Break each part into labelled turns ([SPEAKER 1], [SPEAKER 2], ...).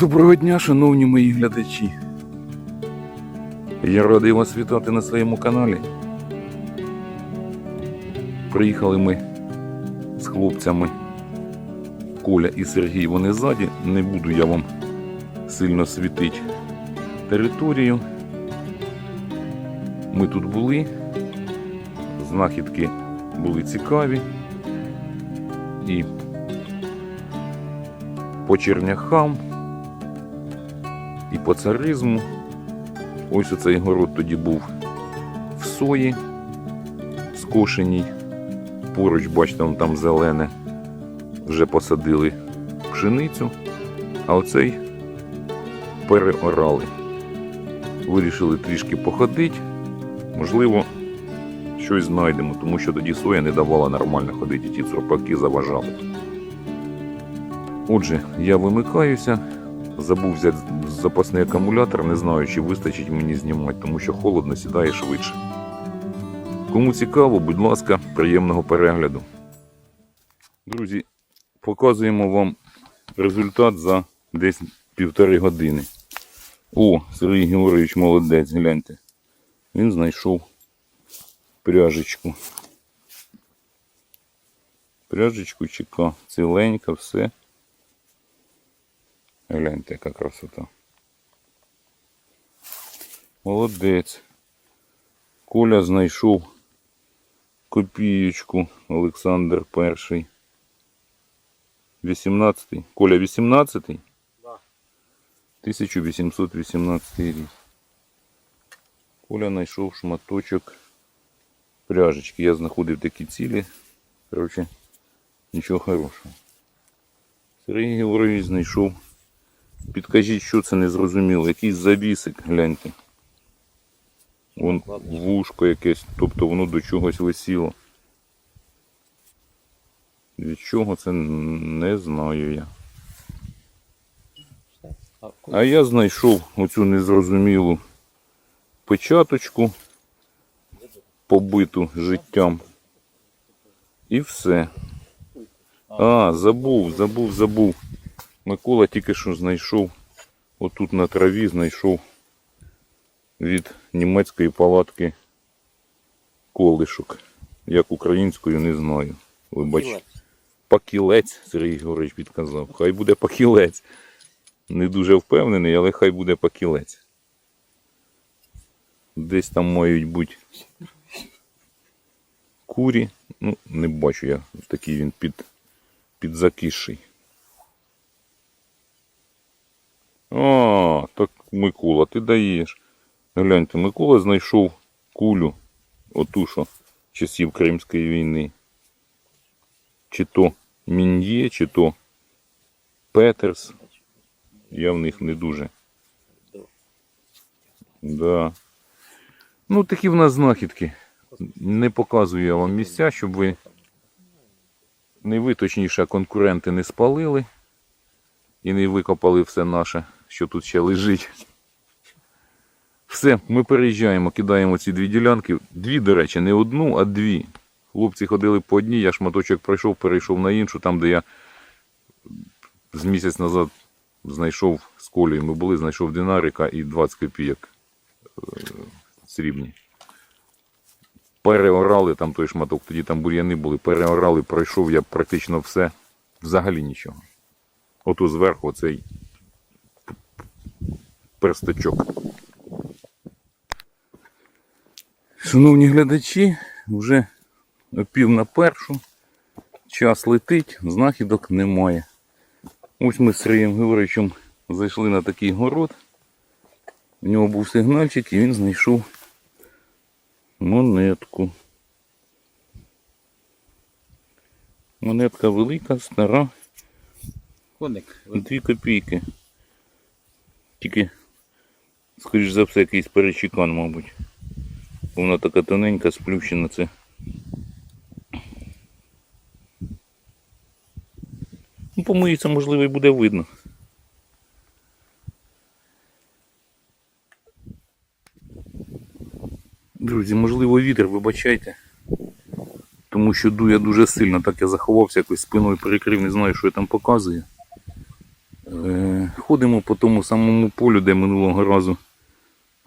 [SPEAKER 1] Доброго дня, шановні мої глядачі. Я радий вас вітати на своєму каналі. Приїхали ми з хлопцями Коля і Сергій. Вони ззаді. Не буду я вам сильно світити територію. Ми тут були. Знахідки були цікаві. І по черняхам, і по царизму. Ось оцей город тоді був в сої скошеній. Поруч, бачите, вон там зелене. Вже посадили пшеницю, а оцей переорали. Вирішили трішки походити. Можливо, щось знайдемо, тому що тоді соя не давала нормально ходити, ті цурпаки заважали. Отже, я вимикаюся, забув взяти запасний акумулятор, не знаю, чи вистачить мені знімати, тому що холодно сідає швидше. Кому цікаво, будь ласка, приємного перегляду. Друзі, показуємо вам результат за десь півтори години. О, Сергій Георгійович молодець, гляньте. Він знайшов пряжечку. Пряжечку чека, ціленька, все. Гляньте, яка красота. Молодець. Коля знайшов копієчку Олександр перший. 18-й. Коля 18-й?
[SPEAKER 2] Да.
[SPEAKER 1] 1818 рік. Коля знайшов шматочок пряжечки. Я знаходив такі цілі. Коротше, нічого хорошого. Сергій Георгійович знайшов. Підкажіть, що це незрозуміло. Якийсь завісик, гляньте. Вон вушко якесь, тобто воно до чогось висіло. Від чого це не знаю я. А я знайшов оцю незрозумілу печаточку, побиту життям. І все. А, забув, забув, забув. Микола тільки що знайшов, отут на траві знайшов від німецької палатки колишок. Як українською не знаю. Ви бачите. Пакілець, Сергій Григорович підказав. Хай буде пакілець. Не дуже впевнений, але хай буде пакілець. Десь там мають бути курі. Ну, не бачу я. Такий він під, підзакисший. А, так Микола, ти даєш. Гляньте, Микола знайшов кулю, оту що часів Кримської війни. Чи то Мін'є, чи то Петерс. Я в них не дуже. Да. Ну, такі в нас знахідки. Не показую я вам місця, щоб ви не ви, точніше, конкуренти не спалили і не викопали все наше, що тут ще лежить. Все, ми переїжджаємо, кидаємо ці дві ділянки. Дві, до речі, не одну, а дві. Хлопці ходили по одній, я шматочок пройшов, перейшов на іншу, там, де я з місяць назад знайшов з колею. Ми були, знайшов динарика і 20 копійок е, срібні. Переорали там той шматок, тоді там бур'яни були, переорали, пройшов я практично все, взагалі нічого. Ото зверху оцей перстачок. Шановні глядачі, вже опів на першу. Час летить, знахідок немає. Ось ми з Сергієм Георгійовичем зайшли на такий город. У нього був сигнальчик і він знайшов монетку. Монетка велика, стара,
[SPEAKER 2] Коник.
[SPEAKER 1] дві копійки. Тільки, скоріш за все, якийсь перечекан, мабуть. Вона така тоненька, сплющена це. Ну, помиється, можливо, і буде видно. Друзі, можливо, вітер, вибачайте. Тому що дує дуже сильно, так я заховався якось спиною перекрив, не знаю, що я там показую. Е, Ходимо по тому самому полю, де минулого разу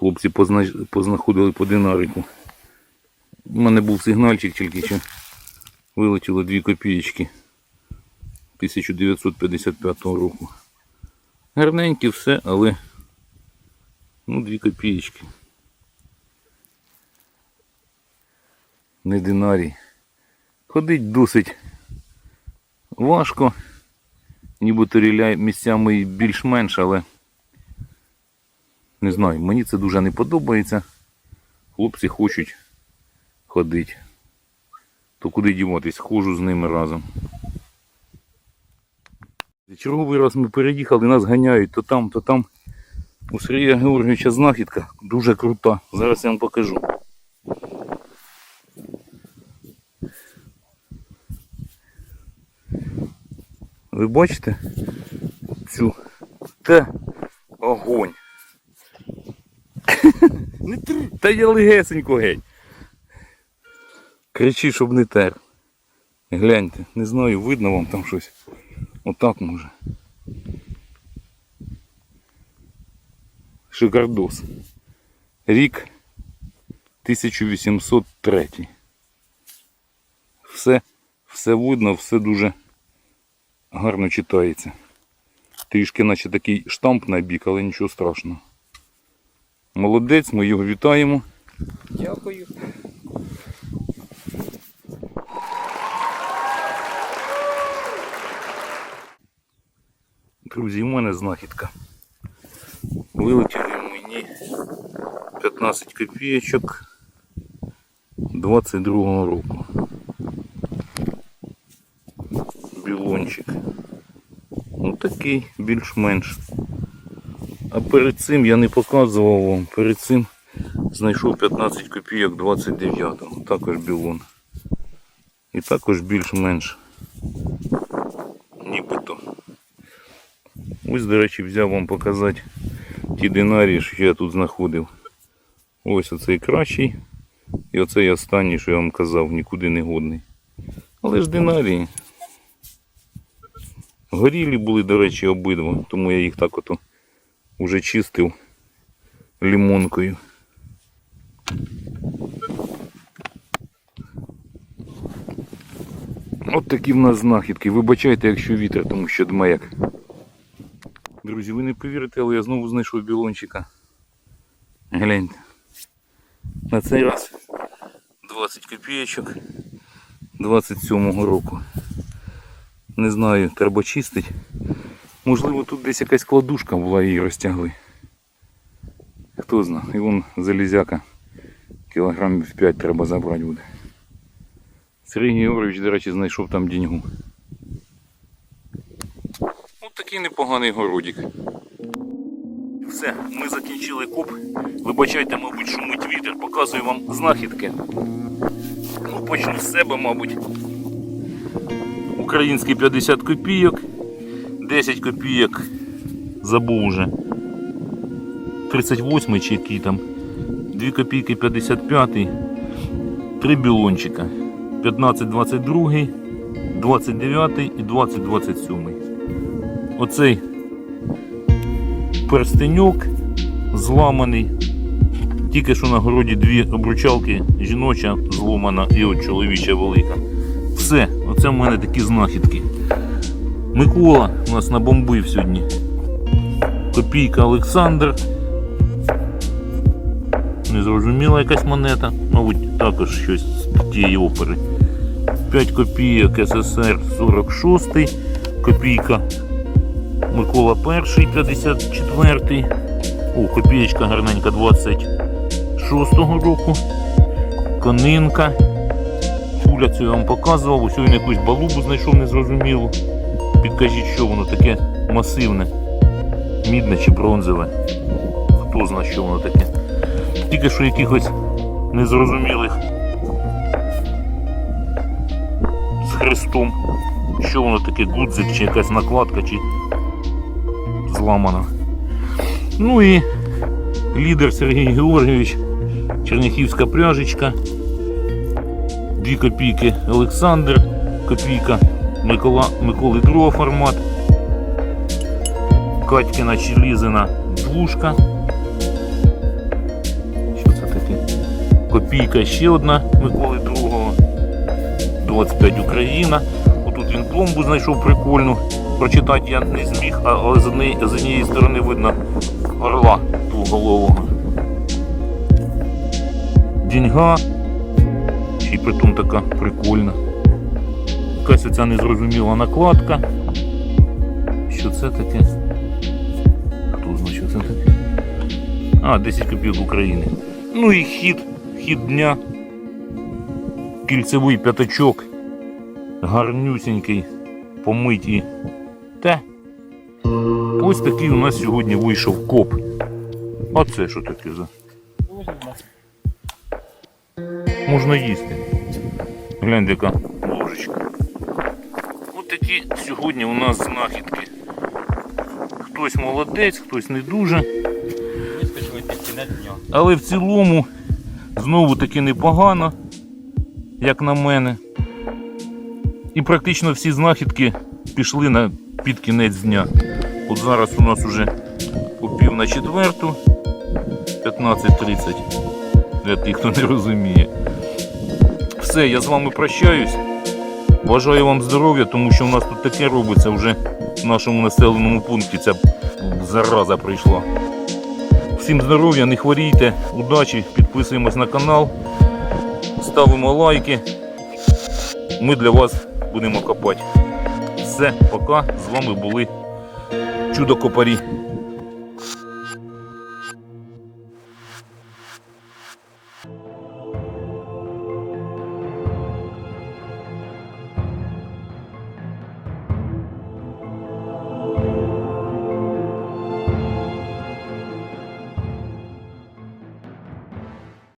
[SPEAKER 1] хлопці позна- познаходили по динарику. У мене був сигнальчик тільки що вилетіло 2 копієчки 1955 року. Гарненькі все, але ну 2 копієчки. Не динарій. Ходить досить важко. Нібито ріля місцями більш-менш, але не знаю, мені це дуже не подобається. Хлопці хочуть ходити. То куди діватись, ходжу з ними разом. Черговий раз ми переїхали, нас ганяють то там, то там. У Сергія Георгійовича знахідка дуже крута. Зараз я вам покажу. Ви бачите цю те огонь. Не тр... Та я легесенько геть. Кричи, щоб не тер. Гляньте, не знаю, видно вам там щось. Отак може. Шикардос. Рік 1803. Все, все видно, все дуже гарно читається. Трішки наче такий штамп на бік, але нічого страшного. Молодець, ми його вітаємо.
[SPEAKER 2] Дякую.
[SPEAKER 1] Друзі, у мене знахідка. Вилетіли мені 15 копійочок 22 року. Білончик. Ну такий, більш-менш. А перед цим я не показував вам, перед цим знайшов 15 копійок 29-го. Також білон. І також більш-менш. Нібито. Ось, до речі, взяв вам показати ті динарії, що я тут знаходив. Ось оцей кращий. І оцей останній, що я вам казав, нікуди не годний. Але ж динарії. Горілі були, до речі, обидва, тому я їх так ото вже чистив лімонкою. От такі в нас знахідки. Вибачайте, якщо вітер, тому що дмаяк. Друзі, ви не повірите, але я знову знайшов білончика. Гляньте. На цей раз 20 копійочок 27-го року. Не знаю, треба чистити. Можливо, тут десь якась кладушка була її розтягли. Хто знає, і вон залізяка. Кілограмів 5 треба забрати буде. Сергій Георгійович, до речі, знайшов там деньгу. Ось такий непоганий городик. Все, ми закінчили коп. Вибачайте, мабуть, шумить вітер, показую вам знахідки. Ну, почну з себе, мабуть. Український 50 копійок, 10 копійок забув уже. 38 чи який там. 2 копійки 55, 3 білончика. 15 22, 29 і 20 27. Оцей перстеньок зламаний. Тільки що на городі дві обручалки, жіноча зломана і от чоловіча велика. Все, оце в мене такі знахідки. Микола у нас набомбив сьогодні. Копійка Олександр. Незрозуміла якась монета, мабуть, також щось з тієї опери. 5 копійок СССР 46, копійка Микола І 54. О, копієчка гарненька 26-го року. Конинка. Куля цю я вам показував, ось він якусь балубу знайшов незрозумілу. Підкажіть, що воно таке масивне, мідне чи бронзове. Хто знає, що воно таке. Тільки що якихось незрозумілих з хрестом. Що воно таке, гудзик чи якась накладка, чи зламана. Ну і лідер Сергій Георгійович, Черняхівська пряжечка, 2 копійки Олександр, копійка Микола, Миколи другого формат. Катькина Челізина двушка. Що це таке? Копійка ще одна Миколи Другого. 25 Україна. Отут він пломбу знайшов прикольну. Прочитати я не зміг, але з однієї, сторони видно орла двоголового. Деньга. Ще й притом така прикольна. Якась оця незрозуміла накладка. Що це таке? Хто знає, що це таке? А, 10 копійок України. Ну і хід, хід дня. Кільцевий п'ятачок. Гарнюсінький, помиті. Те. Ось такий у нас сьогодні вийшов коп. А це що таке за? Можна їсти. Гляньте, яка ложечка. Такі сьогодні у нас знахідки. Хтось молодець, хтось не дуже. Але в цілому знову таки непогано, як на мене. І практично всі знахідки пішли на під кінець дня. От зараз у нас уже о пів на четверту, 15.30. Для тих, хто не розуміє. Все, я з вами прощаюсь. Бажаю вам здоров'я, тому що у нас тут таке робиться вже в нашому населеному пункті. Ця зараза прийшла. Всім здоров'я, не хворійте, удачі, підписуємось на канал, ставимо лайки. Ми для вас будемо копати. Все, пока. З вами були чудо-копарі.